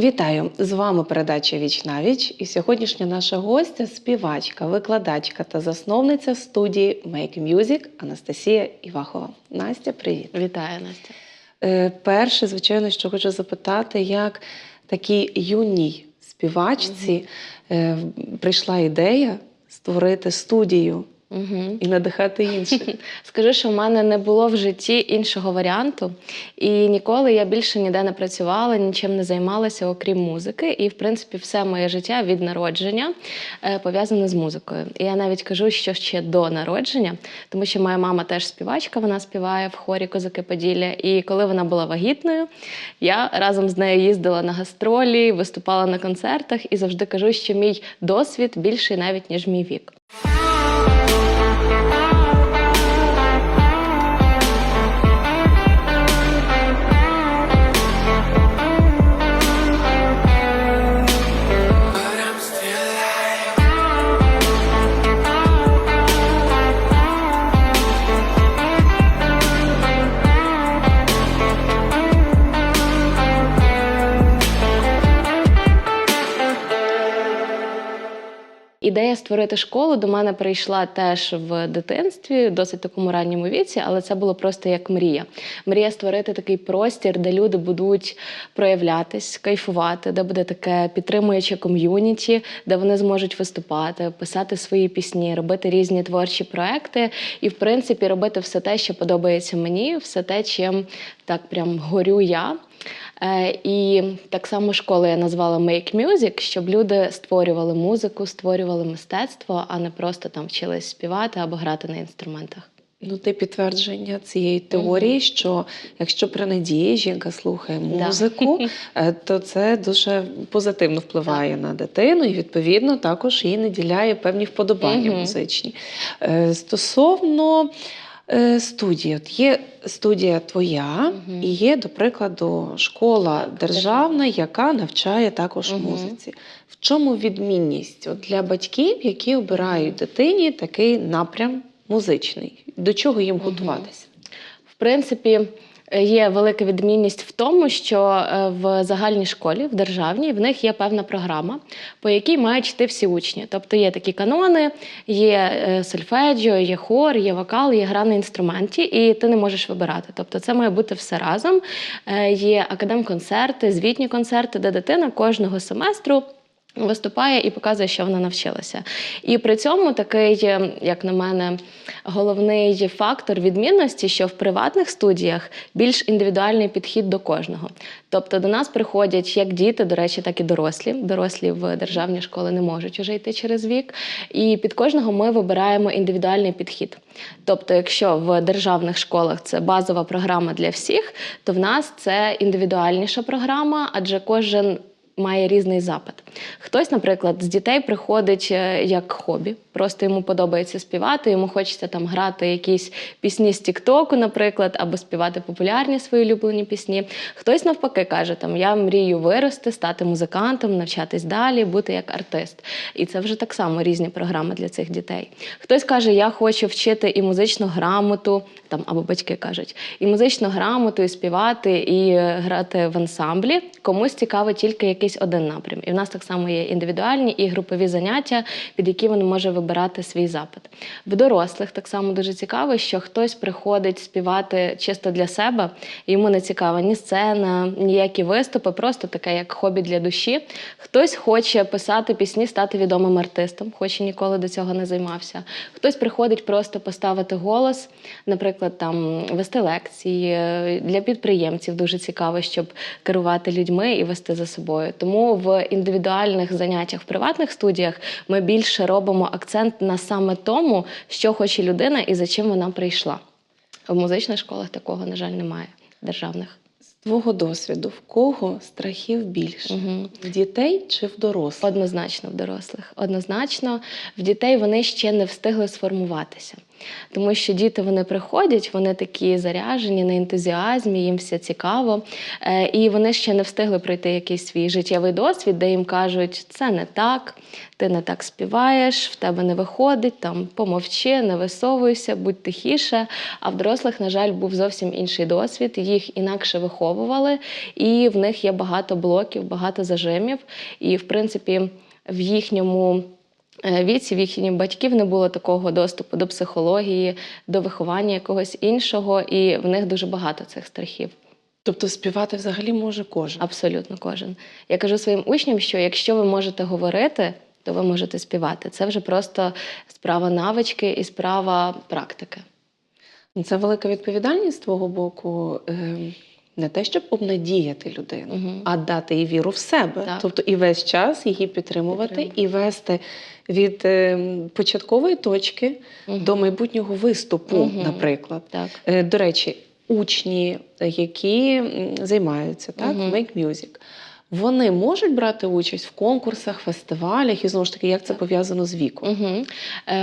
Вітаю! З вами передача Віч на віч. І сьогоднішня наша гостя співачка, викладачка та засновниця студії Make Music Анастасія Івахова. Настя, привіт! Вітаю, Настя. Е, перше, звичайно, що хочу запитати, як такій юній співачці е, прийшла ідея створити студію Угу. і надихати інших. Скажу, що в мене не було в житті іншого варіанту, і ніколи я більше ніде не працювала, нічим не займалася, окрім музики. І, в принципі, все моє життя від народження е, пов'язане з музикою. І я навіть кажу, що ще до народження, тому що моя мама теж співачка, вона співає в хорі Козаки Поділля. І коли вона була вагітною, я разом з нею їздила на гастролі, виступала на концертах і завжди кажу, що мій досвід більший навіть ніж мій вік. Ідея створити школу до мене прийшла теж в дитинстві, досить такому ранньому віці, але це було просто як мрія. Мрія створити такий простір, де люди будуть проявлятись, кайфувати, де буде таке підтримуюче ком'юніті, де вони зможуть виступати, писати свої пісні, робити різні творчі проекти і, в принципі, робити все те, що подобається мені, все те, чим так прям горю я. Е, І так само школу я назвала Make Music, щоб люди створювали музику, створювали мистецтво, а не просто там вчились співати або грати на інструментах. Ну, ти підтвердження цієї теорії, що якщо при надії жінка слухає музику, е, то це дуже позитивно впливає на дитину, і відповідно також їй наділяє певні вподобання Мгм. музичні. Е, Стосовно студії, от є студія твоя, угу. і є, до прикладу, школа державна, яка навчає також угу. музиці. В чому відмінність от для батьків, які обирають дитині такий напрям музичний? До чого їм готуватися? В принципі, е, є велика відмінність в тому, що е, в загальній школі, в державній, в них є певна програма, по якій мають йти всі учні. Тобто є такі канони, є е, сольфеджіо, є хор, є вокал, є гра на інструменті, і ти не можеш вибирати. Тобто це має бути все разом. Е, Є академ-концерти, звітні концерти, де дитина кожного семестру. Виступає і показує, що вона навчилася. І при цьому такий, е, як на мене, головний фактор відмінності, що в приватних студіях більш індивідуальний підхід до кожного. Тобто до нас приходять як діти, до речі, так і дорослі. Дорослі в державні школи не можуть уже йти через вік. І під кожного ми вибираємо індивідуальний підхід. Тобто, якщо в державних школах це базова програма для всіх, то в нас це індивідуальніша програма, адже кожен має різний запит. Хтось, наприклад, з дітей приходить е, як хобі, просто йому подобається співати, йому хочеться там грати якісь пісні з Тіктоку, наприклад, або співати популярні свої улюблені пісні. Хтось навпаки каже, там я мрію вирости, стати музикантом, навчатись далі, бути як артист. І це вже так само різні програми для цих дітей. Хтось каже, я хочу вчити і музичну грамоту, там або батьки кажуть, і музичну грамоту, і співати, і е, грати в ансамблі. Комусь цікавий тільки якийсь один напрям. І в нас так само є індивідуальні і групові заняття, під які він може вибирати свій запит. В дорослих так само дуже цікаво, що хтось приходить співати чисто для себе, йому не цікава ні сцена, ніякі виступи, просто таке як хобі для душі. Хтось хоче писати пісні, стати відомим артистом, хоч і ніколи до цього не займався. Хтось приходить просто поставити голос, наприклад, там вести лекції для підприємців. Дуже цікаво, щоб керувати людьми і вести за собою. Тому в індивідуальних заняттях в приватних студіях ми більше робимо акцент на саме тому, що хоче людина і за чим вона прийшла. В музичних школах такого, на жаль, немає державних. Твого досвіду, в кого страхів більше? Угу. В дітей чи в дорослих? Однозначно в дорослих. Однозначно, в дітей вони ще не встигли сформуватися. Тому що діти вони приходять, вони такі заряжені на ентузіазмі, їм все цікаво. Е, І вони ще не встигли пройти якийсь свій життєвий досвід, де їм кажуть, це не так, ти не так співаєш, в тебе не виходить, там помовчи, не висовуйся, будь тихіше. А в дорослих, на жаль, був зовсім інший досвід. Їх інакше виховували, і в них є багато блоків, багато зажимів. І, в принципі, в їхньому е, віці, в їхніх батьків не було такого доступу до психології, до виховання якогось іншого, і в них дуже багато цих страхів. Тобто співати взагалі може кожен. Абсолютно кожен. Я кажу своїм учням, що якщо ви можете говорити, то ви можете співати. Це вже просто справа навички і справа практики. Це велика відповідальність з твого боку. Не те, щоб обнадіяти людину, Мгм. а дати їй віру в себе. Так. Тобто і весь час її підтримувати, Підтримувати. і вести від е, початкової точки Мгм. до майбутнього виступу, Мгм. наприклад. Так. Е, До речі, учні, які займаються так, Мгм. Make Music, вони можуть брати участь в конкурсах, фестивалях, і знову ж таки, як це пов'язано з віком? Угу.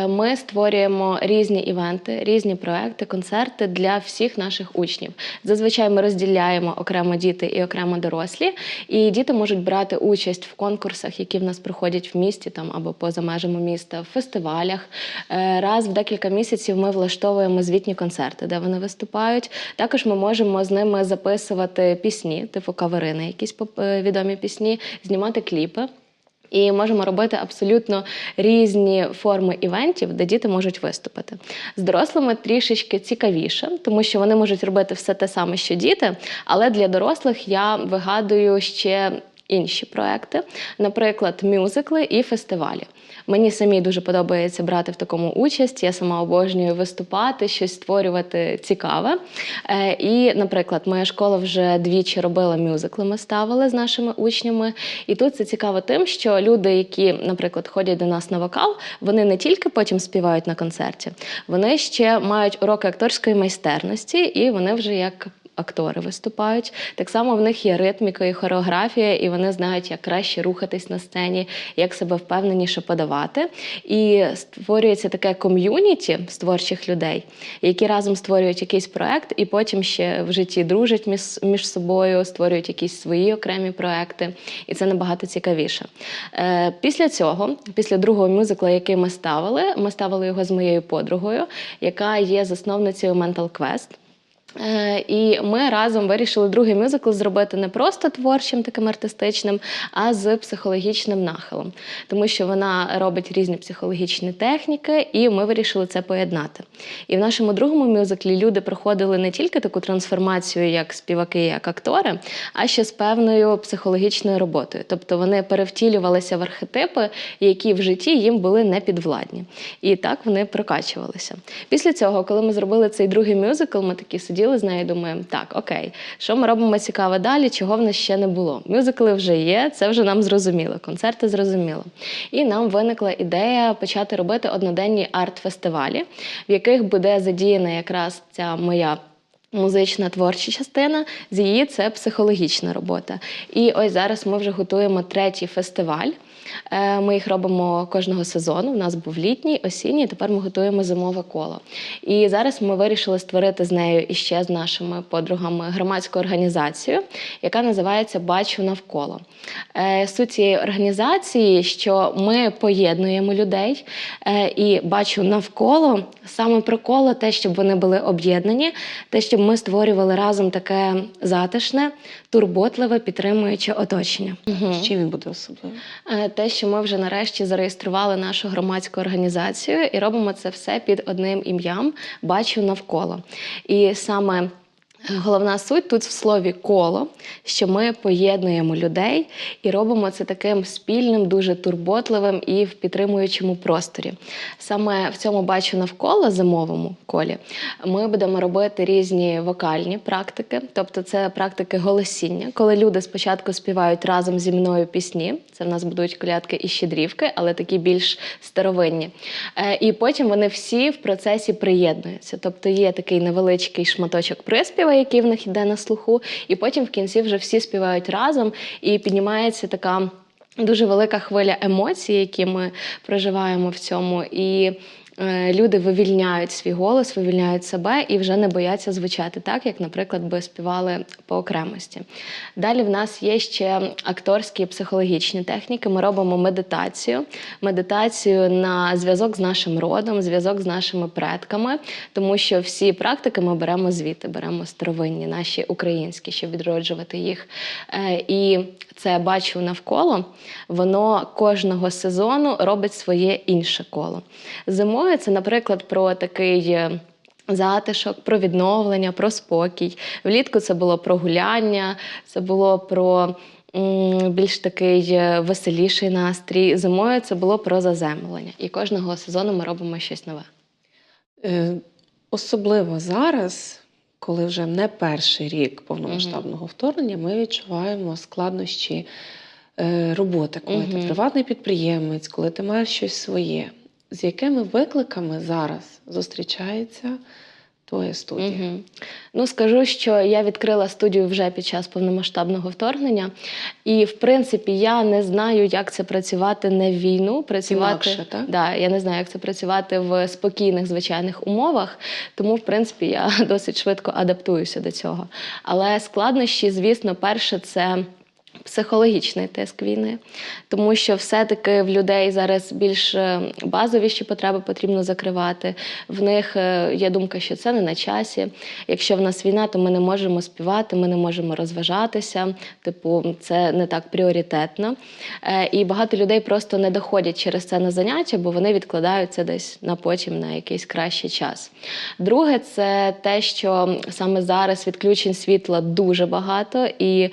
Ми створюємо різні івенти, різні проекти, концерти для всіх наших учнів. Зазвичай ми розділяємо окремо діти і окремо дорослі. І діти можуть брати участь в конкурсах, які в нас проходять в місті там або поза межами міста, в фестивалях. Е, Раз в декілька місяців ми влаштовуємо звітні концерти, де вони виступають. Також ми можемо з ними записувати пісні, типу каверини, якісь е, відомі пісні, знімати кліпи. І можемо робити абсолютно різні форми івентів, де діти можуть виступити. З дорослими трішечки цікавіше, тому що вони можуть робити все те саме, що діти, але для дорослих я вигадую ще. Інші проекти, наприклад, мюзикли і фестивалі. Мені самі дуже подобається брати в такому участь. Я сама обожнюю виступати, щось створювати цікаве. Е, І, наприклад, моя школа вже двічі робила мюзикли. Ми ставили з нашими учнями. І тут це цікаво тим, що люди, які, наприклад, ходять до нас на вокал, вони не тільки потім співають на концерті, вони ще мають уроки акторської майстерності, і вони вже як. Актори виступають. Так само в них є ритміка і хореографія, і вони знають, як краще рухатись на сцені, як себе впевненіше подавати. І створюється таке ком'юніті з творчих людей, які разом створюють якийсь проект, і потім ще в житті дружать між, між собою, створюють якісь свої окремі проекти. І це набагато цікавіше. Е, після цього, після другого мюзикла, який ми ставили, ми ставили його з моєю подругою, яка є засновницею Mental Quest. Е, І ми разом вирішили другий мюзикл зробити не просто творчим, таким артистичним, а з психологічним нахилом, тому що вона робить різні психологічні техніки, і ми вирішили це поєднати. І в нашому другому мюзиклі люди проходили не тільки таку трансформацію, як співаки, як актори, а ще з певною психологічною роботою. Тобто вони перевтілювалися в архетипи, які в житті їм були непідвладні. І так вони прокачувалися. Після цього, коли ми зробили цей другий мюзикл, ми такі сиділи з нею, і думаємо, так, окей, що ми робимо цікаве далі, чого в нас ще не було. Мюзикли вже є, це вже нам зрозуміло, концерти зрозуміло. І нам виникла ідея почати робити одноденні арт-фестивалі, в яких буде задіяна якраз ця моя. Музична творча частина, з її це психологічна робота. І ось зараз ми вже готуємо третій фестиваль. Е, Ми їх робимо кожного сезону. У нас був літній, осінній, тепер ми готуємо зимове коло. І зараз ми вирішили створити з нею і ще з нашими подругами громадську організацію, яка називається Бачу навколо. Е, Суть цієї організації, що ми поєднуємо людей е, і бачу навколо саме про коло, те, щоб вони були об'єднані, те, щоб ми створювали разом таке затишне, турботливе, підтримуюче оточення. Чим він буде особливим? Те, що ми вже нарешті зареєстрували нашу громадську організацію і робимо це все під одним ім'ям Бачу навколо. І саме Головна суть тут в слові коло, що ми поєднуємо людей і робимо це таким спільним, дуже турботливим і в підтримуючому просторі. Саме в цьому бачу навколо зимовому колі. Ми будемо робити різні вокальні практики, тобто це практики голосіння, коли люди спочатку співають разом зі мною пісні. Це в нас будуть колядки і щедрівки, але такі більш старовинні. Е, І потім вони всі в процесі приєднуються. Тобто є такий невеличкий шматочок приспіва, який в них йде на слуху, і потім в кінці вже всі співають разом, і піднімається така. Дуже велика хвиля емоцій, які ми проживаємо в цьому, і люди вивільняють свій голос, вивільняють себе і вже не бояться звучати так, як, наприклад, би співали по окремості. Далі в нас є ще акторські і психологічні техніки. Ми робимо медитацію, медитацію на зв'язок з нашим родом, зв'язок з нашими предками, тому що всі практики ми беремо звідти, беремо старовинні, наші українські, щоб відроджувати їх. Е, І це бачу навколо, воно кожного сезону робить своє інше коло. Зимою це, наприклад, про такий. е, Затишок, про відновлення, про спокій. Влітку це було про гуляння, це було про м, більш такий е, веселіший настрій. Зимою це було про заземлення. І кожного сезону ми робимо щось нове. Е, Особливо зараз, коли вже не перший рік повномасштабного вторгнення, ми відчуваємо складнощі е, роботи, коли ти приватний підприємець, коли ти маєш щось своє. З якими викликами зараз зустрічається твоя студія? Угу. Ну скажу, що я відкрила студію вже під час повномасштабного вторгнення, і в принципі я не знаю, як це працювати не в війну. Працювати Інакше, так? Да, я не знаю, як це працювати в спокійних звичайних умовах. Тому, в принципі, я досить швидко адаптуюся до цього. Але складнощі, звісно, перше, це. Психологічний тиск війни, тому що все-таки в людей зараз більш е, базовіші потреби потрібно закривати. В них е, є думка, що це не на часі. Якщо в нас війна, то ми не можемо співати, ми не можемо розважатися. Типу, це не так пріоритетно. Е, І багато людей просто не доходять через це на заняття, бо вони відкладають це десь на потім на якийсь кращий час. Друге, це те, що саме зараз відключень світла дуже багато, і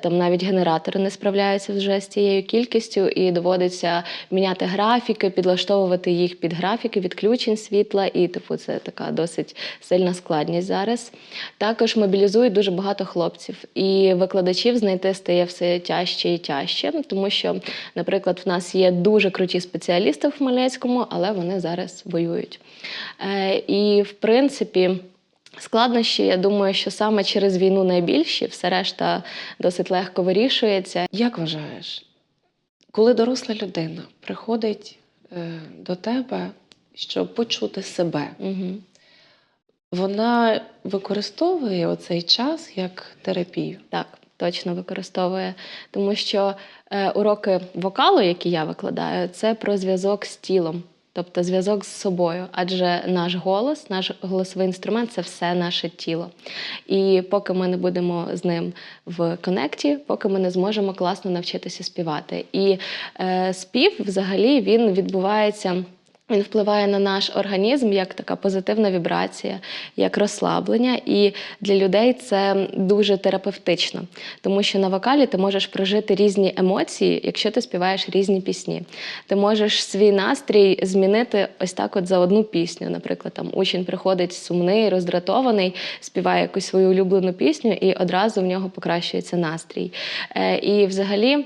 там навіть генератори не справляються вже з цією кількістю, і доводиться міняти графіки, підлаштовувати їх під графіки відключень світла. І типу, це така досить сильна складність зараз. Також мобілізують дуже багато хлопців, і викладачів знайти стає все тяжче і тяжче, тому що, наприклад, в нас є дуже круті спеціалісти в Хмельницькому, але вони зараз воюють. Е, і в принципі. Складнощі, я думаю, що саме через війну найбільші, все решта досить легко вирішується. Як вважаєш, коли доросла людина приходить е, до тебе, щоб почути себе, Угу. вона використовує оцей час як терапію? Так, точно використовує. Тому що е, уроки вокалу, які я викладаю, це про зв'язок з тілом. Тобто зв'язок з собою, адже наш голос, наш голосовий інструмент це все наше тіло. І поки ми не будемо з ним в конекті, поки ми не зможемо класно навчитися співати. І е, спів, взагалі, він відбувається. Він впливає на наш організм як така позитивна вібрація, як розслаблення. І для людей це дуже терапевтично, тому що на вокалі ти можеш прожити різні емоції, якщо ти співаєш різні пісні. Ти можеш свій настрій змінити ось так, от за одну пісню. Наприклад, там учень приходить сумний, роздратований, співає якусь свою улюблену пісню, і одразу в нього покращується настрій. Е, І взагалі.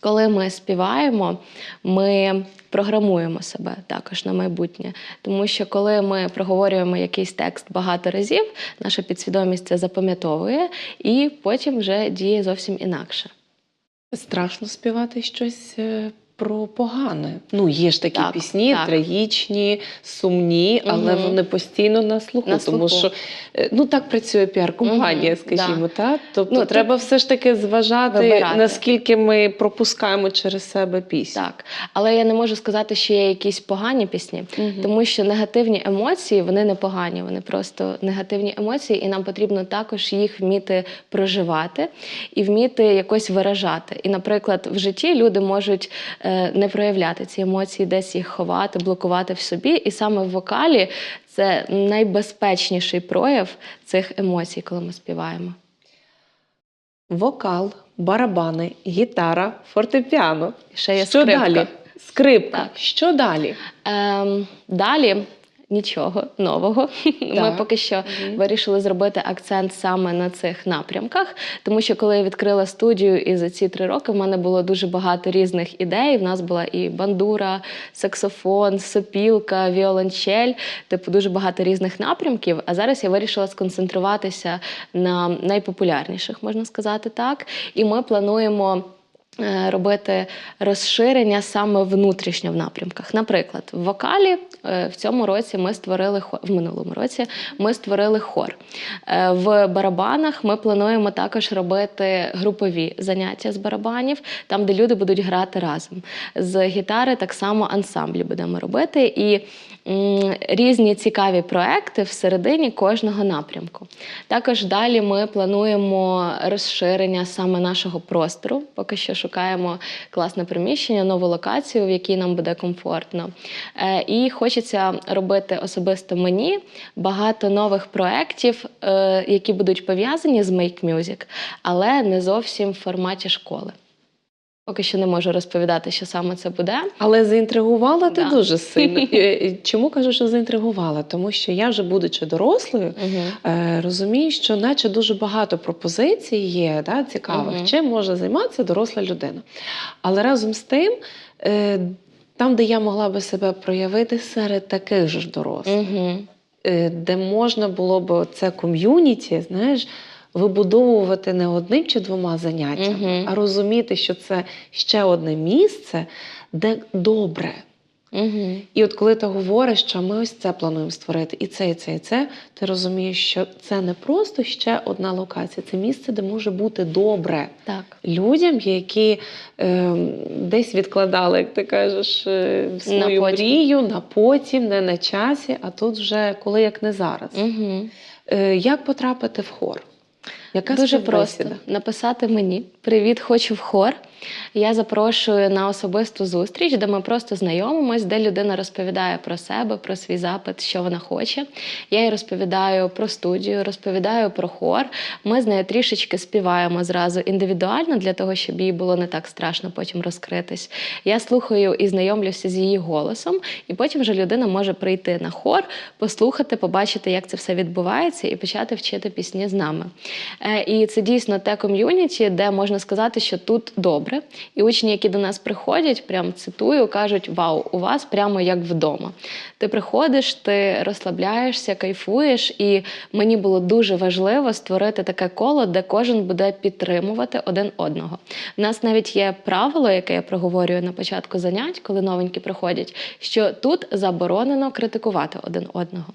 Коли ми співаємо, ми програмуємо себе також на майбутнє. Тому що коли ми проговорюємо якийсь текст багато разів, наша підсвідомість це запам'ятовує і потім вже діє зовсім інакше. Страшно співати щось е, про погане. Ну, є ж такі Так, пісні, так. трагічні, сумні, але Мгм. вони постійно на слуху. На Тому що е, ну так працює піар-компанія, Мгм, скажімо, так. Тобто Ну, тут треба все ж таки зважати, вибирати. наскільки ми пропускаємо через себе пісню. Так, але я не можу сказати, що є якісь погані пісні, Мгм. тому що негативні емоції вони не погані, вони просто негативні емоції, і нам потрібно також їх вміти проживати і вміти якось виражати. І, наприклад, в житті люди можуть е, не проявляти ці емоції, десь їх ховати, блокувати в собі. І саме в вокалі це найбезпечніший прояв цих емоцій, коли ми співаємо. Вокал, барабани, гітара, фортепіано. Ще є Що скрипка. далі? Скрипка. Так. Що далі? Ем, далі нічого нового. Ми поки що Мгм. вирішили зробити акцент саме на цих напрямках, тому що коли я відкрила студію, і за ці три роки в мене було дуже багато різних ідей. В нас була і бандура, саксофон, сопілка, віолончель, типу дуже багато різних напрямків. А зараз я вирішила сконцентруватися на найпопулярніших, можна сказати так. І ми плануємо. Е, робити розширення саме внутрішньо в напрямках. Наприклад, в вокалі е, в цьому році ми створили хор, в минулому році ми створили хор. Е, В барабанах ми плануємо також робити групові заняття з барабанів, там, де люди будуть грати разом. З гітари так само ансамблі будемо робити. І різні цікаві проекти всередині кожного напрямку. Також далі ми плануємо розширення саме нашого простору. Поки що шукаємо класне приміщення, нову локацію, в якій нам буде комфортно. Е, І хочеться робити особисто мені багато нових проєктів, е, які будуть пов'язані з Make Music, але не зовсім в форматі школи. Поки що не можу розповідати, що саме це буде. Але заінтригувала ти Да. дуже сильно. Чому кажу, що заінтригувала? Тому що я вже, будучи дорослою, Угу. е, розумію, що наче дуже багато пропозицій є да, цікавих, чим може займатися доросла людина. Але разом з тим, е, там, де я могла би себе проявити серед таких же ж дорослих, Угу. де можна було б це ком'юніті, знаєш, вибудовувати не одним чи двома заняттями, Мгм. а розуміти, що це ще одне місце, де добре. Угу. І от коли ти говориш, що ми ось це плануємо створити, і це, і це, і це, ти розумієш, що це не просто ще одна локація, це місце, де може бути добре Так. людям, які е, десь відкладали, як ти кажеш, е, свою потім. мрію на потім, не на часі, а тут вже коли як не зараз. Угу. Е, як потрапити в хор? Яка Дуже просто написати мені Привіт, хочу в хор. Я запрошую на особисту зустріч, де ми просто знайомимось, де людина розповідає про себе, про свій запит, що вона хоче. Я їй розповідаю про студію, розповідаю про хор. Ми з нею трішечки співаємо зразу індивідуально для того, щоб їй було не так страшно потім розкритись. Я слухаю і знайомлюся з її голосом, і потім вже людина може прийти на хор, послухати, побачити, як це все відбувається, і почати вчити пісні з нами. Е, І це дійсно те ком'юніті, де можна сказати, що тут добре. І учні, які до нас приходять, прям цитую, кажуть: Вау, у вас прямо як вдома. Ти приходиш, ти розслабляєшся, кайфуєш, і мені було дуже важливо створити таке коло, де кожен буде підтримувати один одного. У нас навіть є правило, яке я проговорюю на початку занять, коли новенькі приходять, що тут заборонено критикувати один одного.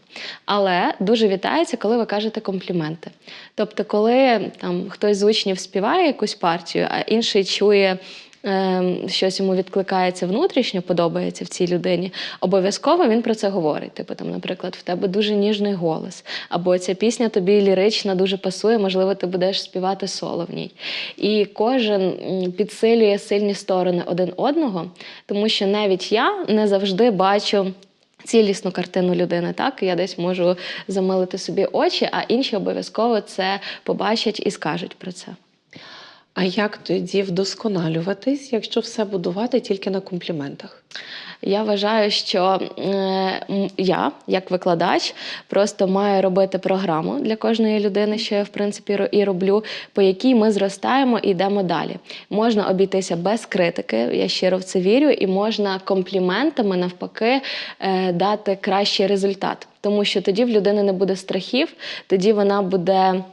Але дуже вітається, коли ви кажете компліменти. Тобто, коли там хтось з учнів співає якусь партію, а інший чує. Ем, Щось йому відкликається внутрішньо, подобається в цій людині. Обов'язково він про це говорить. Типу, там, наприклад, в тебе дуже ніжний голос, або ця пісня тобі лірична дуже пасує, можливо, ти будеш співати соло в ній. І кожен підсилює сильні сторони один одного, тому що навіть я не завжди бачу. Цілісну картину людини, так я десь можу замилити собі очі, а інші обов'язково це побачать і скажуть про це. А як тоді вдосконалюватись, якщо все будувати тільки на компліментах? Я вважаю, що е, я, як викладач, просто маю робити програму для кожної людини, що я в принципі і роблю, по якій ми зростаємо і йдемо далі. Можна обійтися без критики, я щиро в це вірю, і можна компліментами навпаки е, дати кращий результат, тому що тоді в людини не буде страхів, тоді вона буде.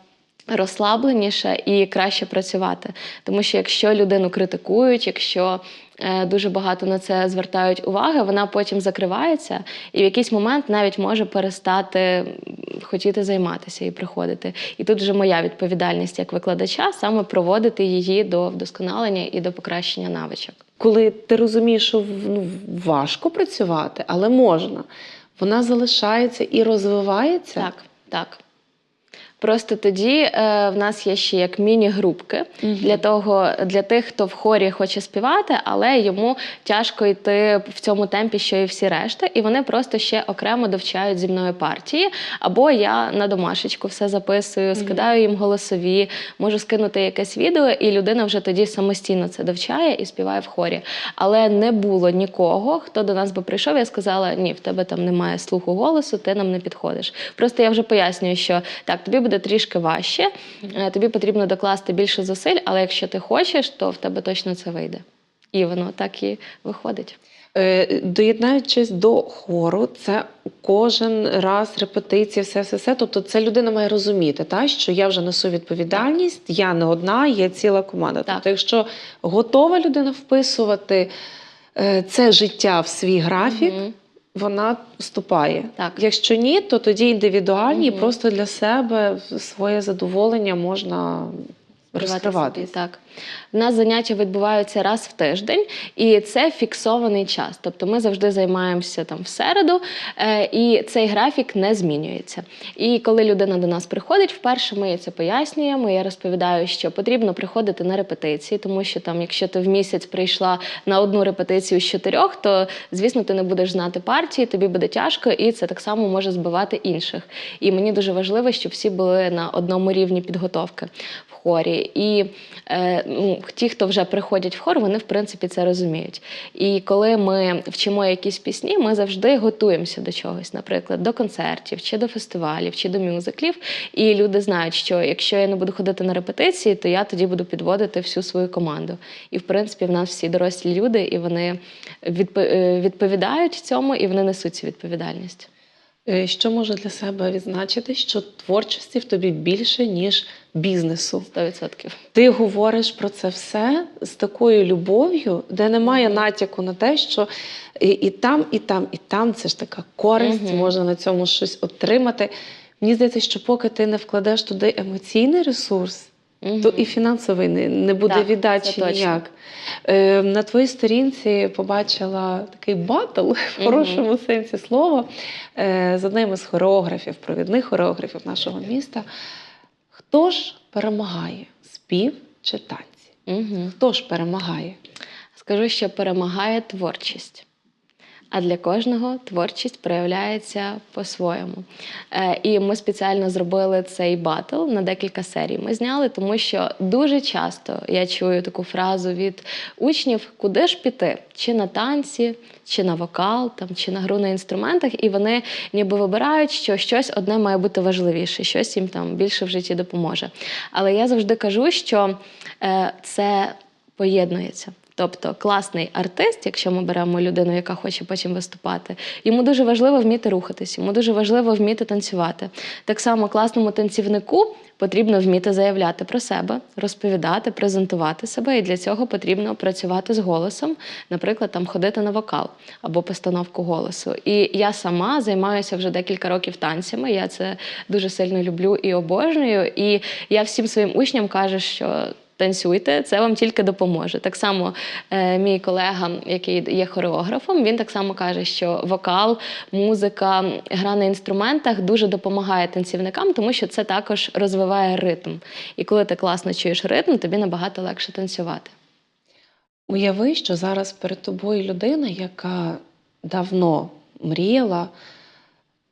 Розслабленіше і краще працювати. Тому що якщо людину критикують, якщо е, дуже багато на це звертають уваги, вона потім закривається і в якийсь момент навіть може перестати хотіти займатися і приходити. І тут вже моя відповідальність як викладача саме проводити її до вдосконалення і до покращення навичок. Коли ти розумієш, що ну, важко працювати, але можна, вона залишається і розвивається. Так, так. Просто тоді е, в нас є ще як міні-групки Мгм. для того, для тих, хто в хорі хоче співати, але йому тяжко йти в цьому темпі, що і всі решта, і вони просто ще окремо довчають зі мною партії. Або я на домашечку все записую, скидаю їм голосові, можу скинути якесь відео, і людина вже тоді самостійно це довчає і співає в хорі. Але не було нікого, хто до нас би прийшов. Я сказала: ні, в тебе там немає слуху голосу, ти нам не підходиш. Просто я вже пояснюю, що так, тобі буде трішки важче, е, тобі потрібно докласти більше зусиль, але якщо ти хочеш, то в тебе точно це вийде. І воно так і виходить. Е, Доєднаючись до хору, це кожен раз репетиція, все, все, все. Тобто, це людина має розуміти, та, що я вже несу відповідальність, я не одна, є ціла команда. Так. Тобто, якщо готова людина вписувати е, це життя в свій графік, Мгм. Вона вступає. Так. Якщо ні, то тоді індивідуальні, угу. Просто для себе своє задоволення можна розкривати. Так. У нас заняття відбуваються раз в тиждень, і це фіксований час. Тобто ми завжди займаємося там в середу, е, і цей графік не змінюється. І коли людина до нас приходить, вперше ми їй це пояснюємо. Я розповідаю, що потрібно приходити на репетиції, тому що там, якщо ти в місяць прийшла на одну репетицію з чотирьох, то звісно ти не будеш знати партії, тобі буде тяжко, і це так само може збивати інших. І мені дуже важливо, щоб всі були на одному рівні підготовки хорі. І е, ну, ті, хто вже приходять в хор, вони в принципі це розуміють. І коли ми вчимо якісь пісні, ми завжди готуємося до чогось, наприклад, до концертів, чи до фестивалів, чи до мюзиклів. І люди знають, що якщо я не буду ходити на репетиції, то я тоді буду підводити всю свою команду. І в принципі, в нас всі дорослі люди, і вони е, відповідають цьому, і вони несуть цю відповідальність. Е, Що можу для себе відзначити, що творчості в тобі більше, ніж бізнесу. 100%. Ти говориш про це все з такою любов'ю, де немає натяку на те, що і, і там, і там, і там це ж така користь, Мгм. можна на цьому щось отримати. Мені здається, що поки ти не вкладеш туди емоційний ресурс, Мгм. то і фінансовий не, не буде Так, віддачі ніяк. Е, на твоїй сторінці побачила такий батл в хорошому сенсі слова е, з одним із хореографів, провідних хореографів нашого міста. Хто ж перемагає? Спів чи танці? Мгм. Хто ж перемагає? Скажу, що перемагає творчість. А для кожного творчість проявляється по-своєму. Е, і ми спеціально зробили цей батл на декілька серій. Ми зняли, тому що дуже часто я чую таку фразу від учнів: куди ж піти? Чи на танці, чи на вокал, там, чи на гру на інструментах, і вони ніби вибирають, що щось одне має бути важливіше, щось їм там більше в житті допоможе. Але я завжди кажу, що е, це поєднується. Тобто класний артист, якщо ми беремо людину, яка хоче потім виступати, йому дуже важливо вміти рухатись, йому дуже важливо вміти танцювати. Так само класному танцівнику потрібно вміти заявляти про себе, розповідати, презентувати себе, і для цього потрібно працювати з голосом, наприклад, там ходити на вокал або постановку голосу. І я сама займаюся вже декілька років танцями. Я це дуже сильно люблю і обожнюю. І я всім своїм учням кажу, що танцюйте, це вам тільки допоможе. Так само е, мій колега, який є хореографом, він так само каже, що вокал, музика, гра на інструментах дуже допомагає танцівникам, тому що це також розвиває ритм. І коли ти класно чуєш ритм, тобі набагато легше танцювати. Уяви, що зараз перед тобою людина, яка давно мріяла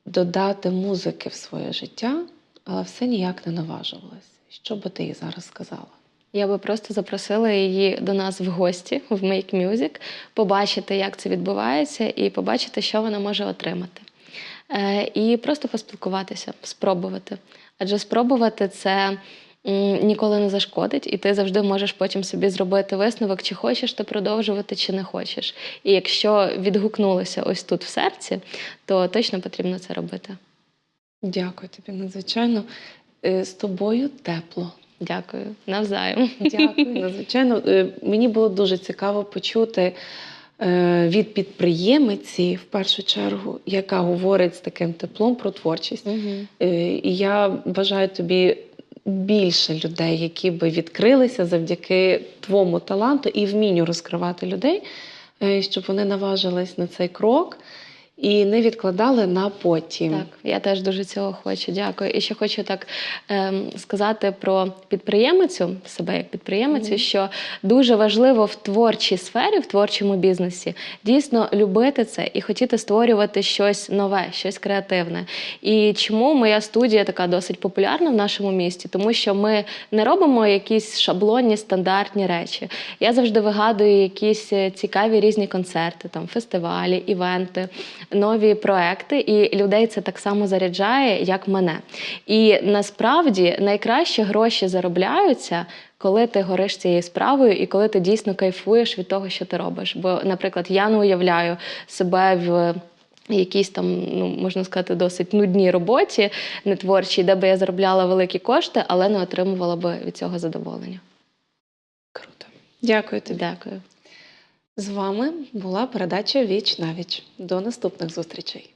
додати музики в своє життя, але все ніяк не наважувалась. Що би ти їй зараз сказала? Я би просто запросила її до нас в гості в Make Music, побачити, як це відбувається, і побачити, що вона може отримати. Е, і просто поспілкуватися, спробувати. Адже спробувати це ніколи не зашкодить, і ти завжди можеш потім собі зробити висновок, чи хочеш ти продовжувати, чи не хочеш. І якщо відгукнулося ось тут в серці, то точно потрібно це робити. Дякую тобі надзвичайно. Е, З тобою тепло. Дякую, навзаєм. Дякую, надзвичайно. Е, Мені було дуже цікаво почути е, від підприємиці, в першу чергу, яка говорить з таким теплом про творчість. Е, І я бажаю тобі більше людей, які би відкрилися завдяки твому таланту і вмінню розкривати людей, щоб вони наважились на цей крок і не відкладали на потім. Так, я теж дуже цього хочу. Дякую. І ще хочу так ем, сказати про підприємицю, себе як підприємицю, Мгм. що дуже важливо в творчій сфері, в творчому бізнесі дійсно любити це і хотіти створювати щось нове, щось креативне. І чому моя студія така досить популярна в нашому місті? Тому що ми не робимо якісь шаблонні стандартні речі. Я завжди вигадую якісь е, цікаві різні концерти, там фестивалі, івенти. Нові проекти, і людей це так само заряджає, як мене. І насправді найкраще гроші заробляються. Коли ти гориш цією справою, і коли ти дійсно кайфуєш від того, що ти робиш. Бо, наприклад, я не уявляю себе в якійсь там, ну можна сказати, досить нудній роботі, не творчій, де би я заробляла великі кошти, але не отримувала би від цього задоволення. Круто. Дякую тобі. Дякую. З вами була передача Віч на віч. До наступних зустрічей.